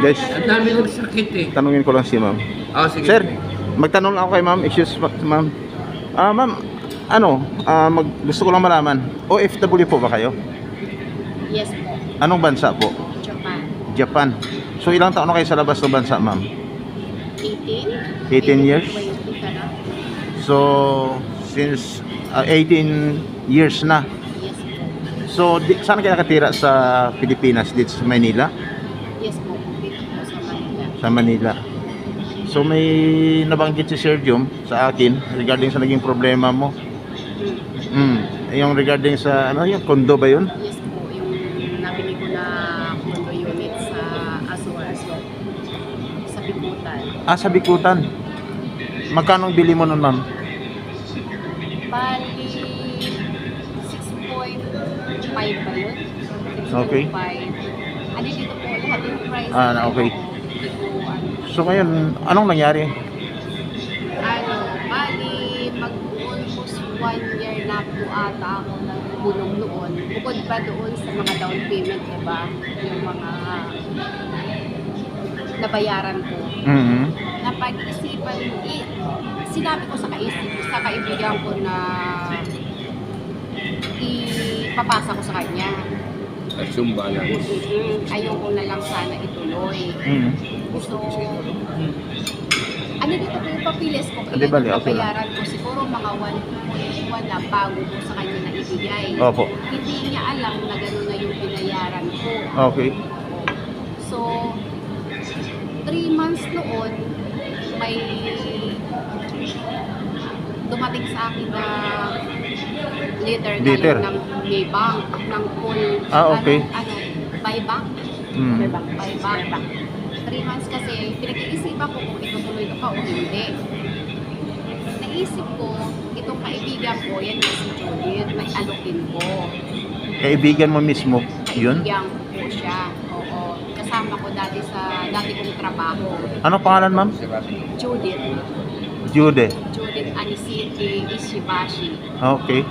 Guys, Ang dami ng sakit eh. tanungin ko lang si ma'am. Oh, sige. Sir, magtanong lang ako kay ma'am. Excuse ma- ma'am. Ah, ma'am, ano, ah, mag, gusto ko lang malaman. OFW po ba kayo? Yes po. Anong bansa po? Japan. Japan. So ilang taon na kayo sa labas ng bansa, ma'am? 18? 18 years? 20 ka na? So, since ah, 18 years na. Yes po. So, di, saan kayo nakatira sa Pilipinas? Dito sa Manila? Yes po. Dito po sa Manila. Sa Manila. So, may nabanggit si Sir Jum sa akin regarding sa naging problema mo. Mm. Yung regarding sa, ano yung kondo ba yun? Yes po. Yung nabili ko na condo unit sa Azores. Sa Piputan. Ah, sa Bikutan. Magkano bili mo nun, ma'am? Bali, 6.5 ba yun? 6.5. Okay. Ano dito po, lahat yung price. Ah, okay. So, ngayon, anong nangyari? ano, bali, mag-almost one year na po ata ako nagbulong noon. Bukod pa doon sa mga down payment, diba? Yung mga nabayaran ko. Mhm. Napag-isipan, eh, sinabi ko sa, kaisip, sa kaibigan ko na ipapasa ko sa kanya. Assume balance. Mm-mm. Ayoko na lang sana ituloy. Mhm. So, ano dito po yung papilis ko? Hindi, bali, Ilan yung okay lang. nabayaran ko? Siguro mga 1.1 na bago ko sa kanya na ibigay. Opo. Hindi niya alam na gano'n na yung binayaran ko. Okay. So, 3 months noon, may dumating sa akin na Letter. galing ng may bank, ng full, Ah, okay. ano, ano, buyback. Mm. Buyback, buyback. 3 months kasi, pinag-iisipan ko kung itutuloy ko pa o hindi. Naisip ko, itong kaibigan ko, yan na si Judith, may alokin ko. Kaibigan mo mismo, yun? Kaibigan ko siya. Oo. Kasama ko dati sa dati kong trabaho. Ano pangalan, ma'am? Judith. Jude. Judith Anisiti Ishibashi. Okay.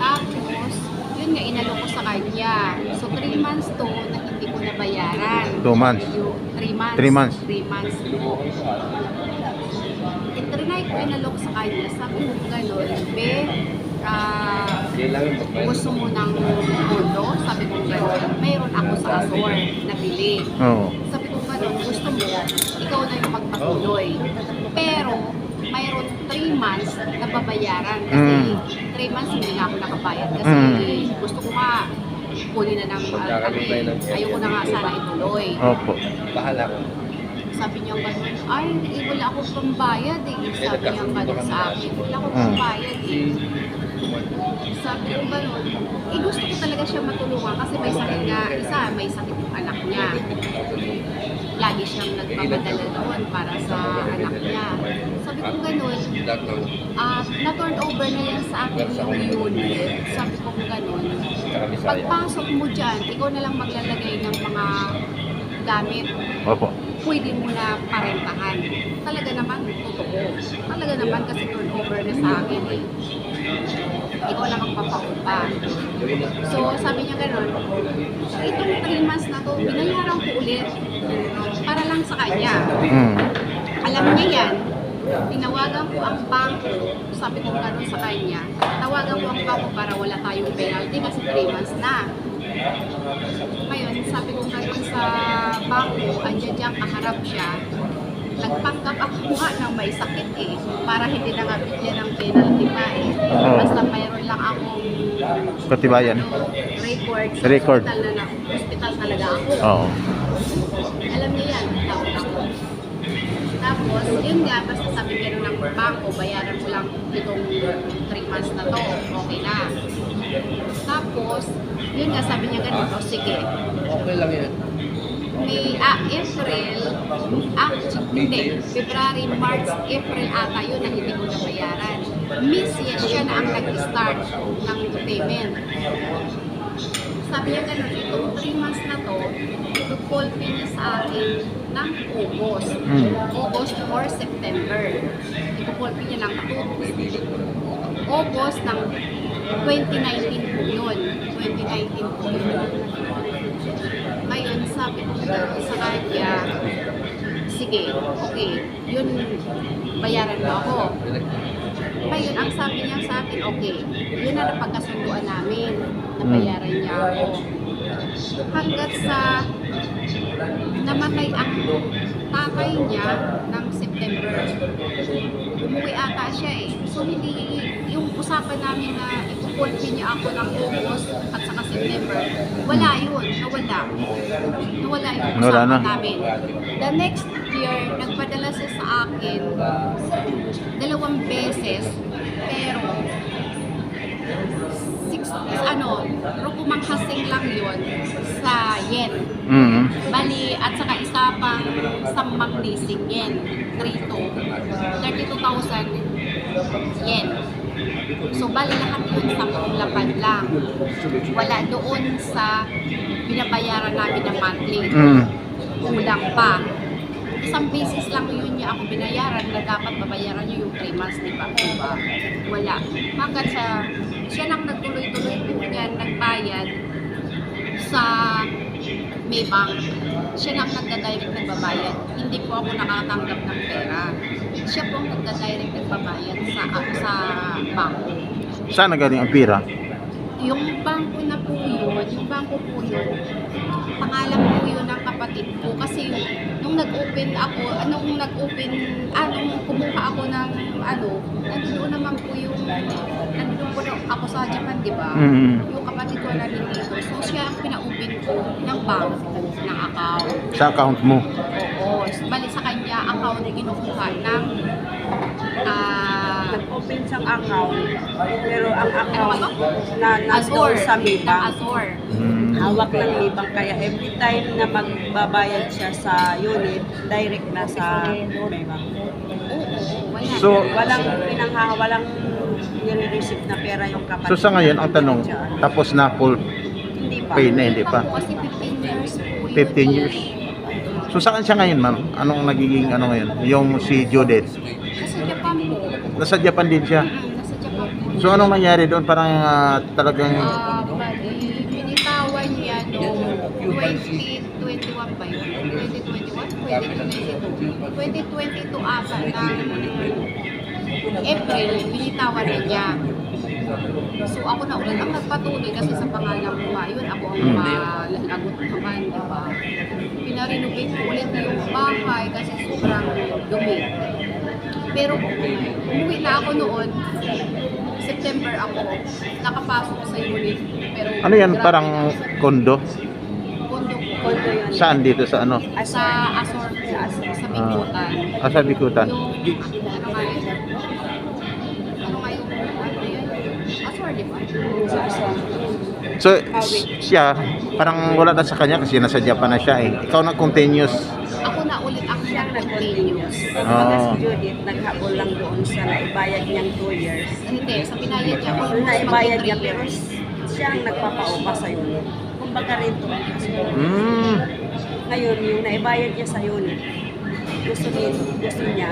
Tapos, yun nga, inalo ko sa kanya. So, 3 months to na hindi ko nabayaran. Two months. 3 months. Three months. 3 months. Itrinay ko inalo ko sa kanya. Sabi ko gano'n, Be, ah, gusto mo ng kondo? Sabi ko gano'n. Mayroon ako sa Azor na bili. Oo. Sabi mo, ikaw na yung magpatuloy. Pero, mayroon 3 months na babayaran kasi Mm. 3 months hindi na ako nakabayad kasi Mm. gusto ko nga kunin na ng ano eh, ayoko na nga sana ituloy. Opo. Bahala ko. Sabi niya gano'n, ay, eh, wala ako pambayad eh. Sabi niya gano'n sa akin, wala ako Mm. pambayad eh. Sabi ko gano'n, eh gusto ko talaga siya matulungan kasi may sakit nga, isa, may sakit yung anak niya. Lagi siyang nagpapadala doon para sa anak niya. Sabi ko gano'n, at na-turn over na yan sa akin yung unit. Sabi ko gano'n, pagpasok mo dyan, ikaw na lang maglalagay ng mga gamit Opo. pwede mo na parentahan. Talaga naman, totoo. Talaga naman kasi turnover na sa akin eh. Ikaw na magpapaupa. So, sabi niya gano'n, itong 3 months na to, binayaran ko ulit para lang sa kanya. Mm. Alam niya yan, tinawagan ko ang bangko, sabi ko gano'n sa kanya, tawagan ko ang bangko para wala tayong penalty kasi 3 months na. Ngayon, sabi ko gano'n sa bangko, andyan dyan, kaharap siya, nagpanggap ako nga ng may sakit eh, para hindi na nga bigyan ng penalty pa eh. Oo. Basta mayroon lang akong Katibayan. ano, record sa Record. hospital na, na hospital talaga ako. Oo. Alam niya yan, ako. Tapos, yun nga, basta sabi gano'n ng bangko, bayaran mo lang itong 3 months na to, okay na. Tapos, yun nga, sabi niya gano'n, o sige, Okay lang yan. May, ah, April, ah, hindi, February, March, April ata yun na hindi ko nabayaran. Miss, yes, siya na ang nag-start ng payment. Sabi niya gano'n, itong 3 months na to, pay niya sa akin ng August. Mm. August or September. Pay niya ng 2 August ng 2019 po yun. 2019 po yun. Ngayon, gano'n sa kanya, sige, okay, yun, bayaran mo ako. Ngayon, ang sabi niya sa akin, okay, yun na napagkasunduan namin, nabayaran niya ako. Hanggat sa namatay ang tatay niya ng September. Umuwi ata siya eh. So hindi, yung usapan namin na niya ako ng August at saka September, wala yun, nawala. Nawala yung usapan na. namin. The next year, nagpadala siya sa akin dalawang beses, pero six, ano, rukumanghasing lang yun sa yen. Mm. Bali, at saka isa pang leasing yen. 3 to 32,000 yen. So, bali lahat yun sampung lapan lang. Wala doon sa binabayaran namin na monthly. Mm. Kulang pa. Isang beses lang yun niya ako binayaran na dapat babayaran niyo yung 3 months, di ba? Diba? Wala. Hanggang sa, siya lang nagtuloy-tuloy po niyan, nagbayad sa Maybank. Siya lang nagda-direct nagbabayad. Hindi po ako nakatanggap ng pera. Siya po ang nagda-direct nagbabayad sa sa bangko. Saan na galing ang pira? Yung bangko na po yun, yung bangko po yun, pangalan po yun ng kapatid ko. Kasi nung nag-open ako, anong nag-open, anong kumuha ako ng ano, nandoon naman po yung, nandoon po na ako sa Japan, di ba? Mm. Yung kapatid ko na dito. So siya ang pina-open ko ng bank, ng account. Sa account mo. Oo. Bali sa account kinukuha ng ah, Nag-open siyang account, pero ang account na nandoon sa Ng Maybank, Azor. Mm. hawak ng Maybank. Kaya every time na magbabayad siya sa unit, direct na sa wala. So- Walang pinangha, walang nire-receive na pera yung kapatid. So sa ngayon, ang tanong, tapos na full Hindi pa. pay na, hindi pa? Kasi 15 years po yun. 15 years. So saan siya ngayon, ma'am? Anong nagiging ano ngayon? Yung si Judith. Nasa Japan po. Nasa Japan din siya. Mm, Nasa Japan po. So anong nangyari doon? Parang ah, talagang Ah, bali, binitawan niya noong 2021 ba yun? 2021? 2022? 2022 ata ng April, binitawan na niya. So ako na ulit ang nagpatuloy kasi sa pangalan ko nga yun, ako ang Hmm. malalagot naman, di ba? Pinarenovate ko ulit yung bahay kasi sobrang dumi. Pero umuwi na ako noon, September ako, nakapasok sa unit. Pero ano yan? grabe Parang na. kondo? kondo ko. Kondo yun. Saan dito sa ano? Sa Azor po, sa Bikutan. Ah, sa Bikutan. Yung, ano nga yun? Ano nga yung, ano yun? Azor, di ba? So siya, parang wala na sa kanya kasi nasa Japan na siya eh. Ikaw na continuous. Ako na ulit ang siyang nag-continuous. Kumbaga Oo. si Judith, naghabol lang doon sa naibayad niyang 2 years. Hindi, sa binayad niya almost naibayad niya pero years. siya ang nagpapaupa sa unit. Kumbaga rin to. Mm. Ngayon, yung naibayad niya sa unit, gusto niya, gusto niya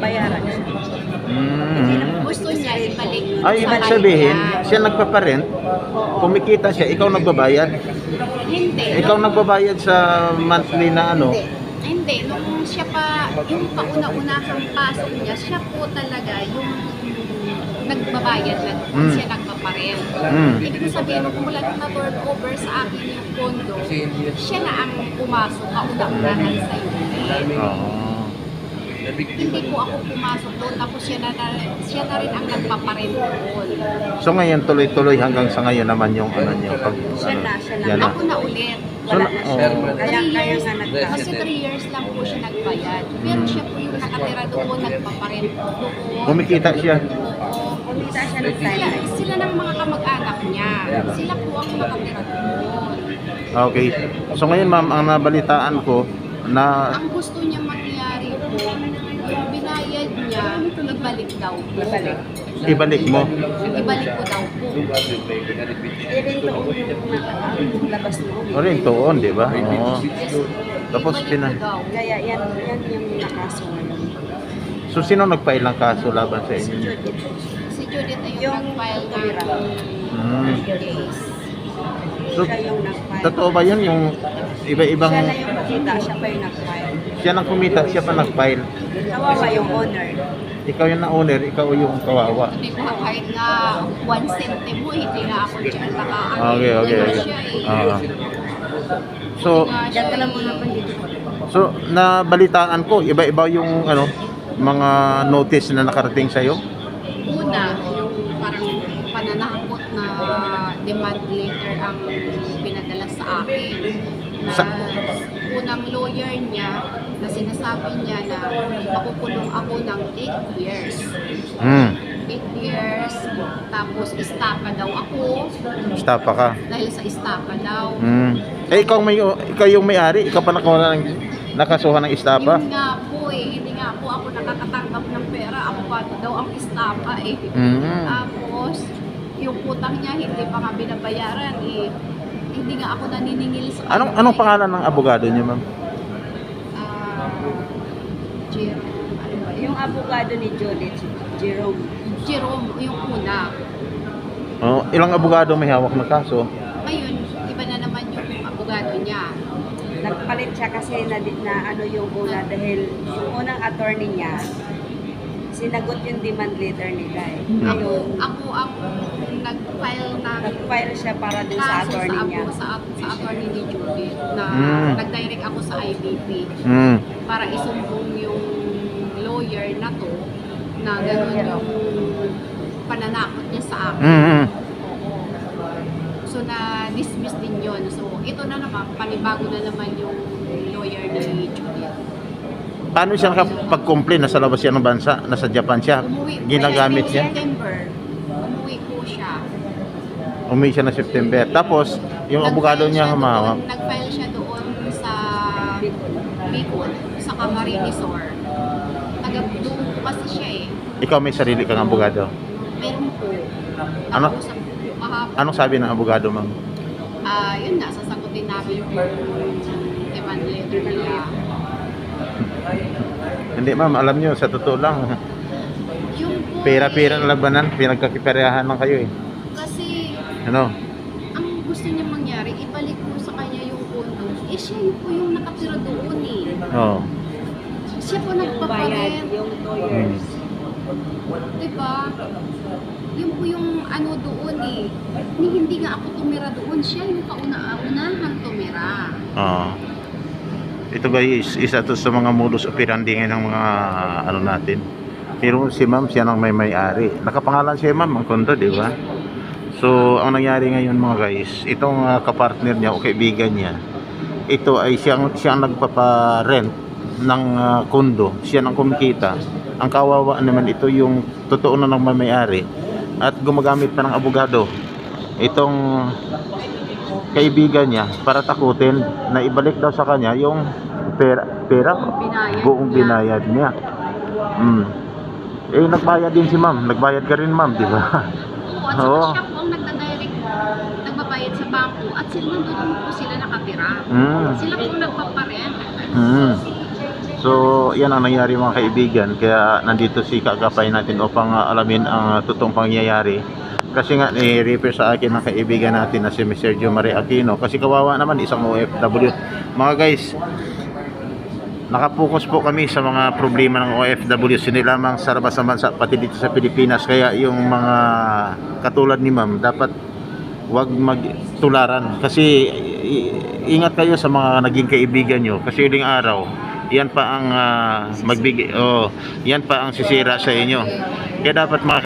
bayaran siya. Mm. Gusto niya ibalik Ay, sa ibig sabihin, siya nagpaparent, kumikita siya, ikaw nagbabayad. Hindi. Ikaw nagbabayad sa monthly na ano. Hindi. Hindi. Nung siya pa, yung kauna-unahang pasok niya, siya po talaga yung nagbabayad na doon. Mm. Siya nagpaparel. Mm. Ibig sabihin, kung wala na turn over sa akin yung kondo, siya na ang pumasok kauna-unahan sa unit. Oo. Hindi po ako pumasok doon, tapos siya na, na, siya na rin ang nagpaparel doon. So ngayon tuloy-tuloy hanggang sa ngayon naman yung ano niyo pag Siya ano. na, siya na. yan na. Ako na ulit. Wala na siya. Oo. Kaya, Three kaya years, nga nagka. kasi 3 years lang po siya nagbayad. Pero siya po yung nakatira doon, nagpaparent doon. Kumikita siya. Oo. Kumita siya ng Sila, time. sila ng mga kamag-anak niya. Sila po ang nakatira doon. Okay. So ngayon ma'am, ang nabalitaan ko na Ang gusto niya mangyari ibalik daw po. Ibalik. ibalik mo. Ibalik ko daw po. Doon yung tuon, di ba? Oo. Tapos ibalik pina- ko daw. Kaya yan, yan yung nakaso ngayon. So sino nagpailang kaso laban sa Si inyo? Judith. Si Judith yung Yung nag-file ng Hmm. case. So, Siya yung nag-file. totoo ba yun yung iba-ibang Siya na yung kumita, siya pa yung nag-file. siya nang kumita, siya pa nag-file. Kawawa yung owner. Ikaw yung na-owner, ikaw yung kawawa. Hindi ko kahit na one centimo, hindi na ako dyan. Baka Okay, okay, ano okay. siya eh. Ah. so, siya eh. so nabalitaan ko, iba-iba yung ano, mga notice na nakarating sa iyo. Una, yung parang pananakot na demand letter ang pinadala sa akin. Na Sa- unang lawyer niya sinasabi niya na makukulong ako ng 8 years. Hmm. 8 years, tapos istapa daw ako Stop ka. dahil sa istapa daw. Hmm. Eh ikaw may ikaw yung may-ari, ikaw pa nakawala ng nakasuhan ng estapa. Yun nga po eh, hindi nga po ako nakakatanggap ng pera. Ako pa daw ang istapa eh. Hmm. Tapos, yung utang niya hindi pa nga binabayaran eh. Hindi nga ako naniningil sa. Anong anong pangalan ng abogado niyo, ma'am? Jerome, ano ba? Yung abogado ni Judith, Jerome. Jerome, yung una. Oh, ilang abogado may hawak ng kaso? Ngayon, iba na naman yung abogado niya. Nagpalit siya kasi na, na ano yung una dahil yung unang attorney niya, sinagot yung demand letter nila eh. Hmm. Ako, Ngayon, ako ang nag-file na nag-file siya para dun sa sa, attorney niya. sa, sa attorney ni Judith na Mm. nag-direct ako sa IBP Hmm. para isumbong yung lawyer na to na gano'n yung pananakot niya sa akin. Hmm. So na-dismiss din yun. So ito na naman, panibago na naman yung lawyer ni Judith. Paano siya nakapag-complain? Nasa labas siya ng bansa, nasa Japan siya. Umuwi, Ginagamit Kaya niya. September. Umuwi siya na September. Tapos, yung abogado niya humawak. Nag-file siya doon sa Bicol, sa Camarines Resort. Taga doon kasi siya eh. Ikaw may sarili kang abogado. Meron po. Ano? Kahapon. Anong sabi ng abogado, ma'am? Ah, yun na, sasagutin namin yung demand letter nila. Hindi, ma'am. Alam niyo, sa totoo lang, Yung po pera-pera ng labanan, pinagkakiparehan lang kayo eh. Kasi, Ano? ang gusto niya mangyari, ibalik po sa kanya yung condo. Eh, siya yun po yung nakatira doon eh. Oo. Siya po Yung bayad, nagpaparent. yung two Hmm. Diba? Yun po yung ano doon eh. Ni, hindi nga ako tumira doon. Siya yung kauna-unahan tumira. Oo. Ito guys, isa to sa mga modus operandi ngayon ng mga ano natin. Pero si ma'am, siya nang may may-ari. Nakapangalan siya ma'am, ang kondo, di ba? So, ang nangyari ngayon mga guys, itong uh, kapartner niya o kaibigan niya, ito ay siyang, siyang nagpapa-rent ng ah, kondo. Siya nang kumikita. Ang kawawa naman ito yung totoo na ng may-ari at gumagamit pa ng abogado. Itong kaibigan niya para takutin na ibalik daw sa kanya yung pera, pera buong binayad niya. Mm. Eh, nagbayad din si ma'am. Nagbayad ka rin ma'am, di ba? Oo, at saka Oo. siya po ang nagdadirect, nagbabayad sa sila nandun po sila nakatira. Mm. Sila po nagpaparent. Mm. So, yan ang nangyari mga kaibigan. Kaya nandito si Kagapay natin upang ah, alamin ang ah, totoong pangyayari. Kasi nga, ni-refer sa akin ng kaibigan natin na si Mr. Sergio Marie Aquino. Kasi kawawa naman, isang OFW. Mga guys, nakapokus po kami sa mga problema ng OFW. Hindi lamang sa labas ng bansa, pati dito sa Pilipinas. Kaya yung mga katulad ni ma'am, dapat wag magtularan. Kasi ingat kayo sa mga naging kaibigan nyo. Kasi uling araw, yan pa ang ah, magbigay, oh, yan pa ang sisira sa inyo. Kaya dapat mga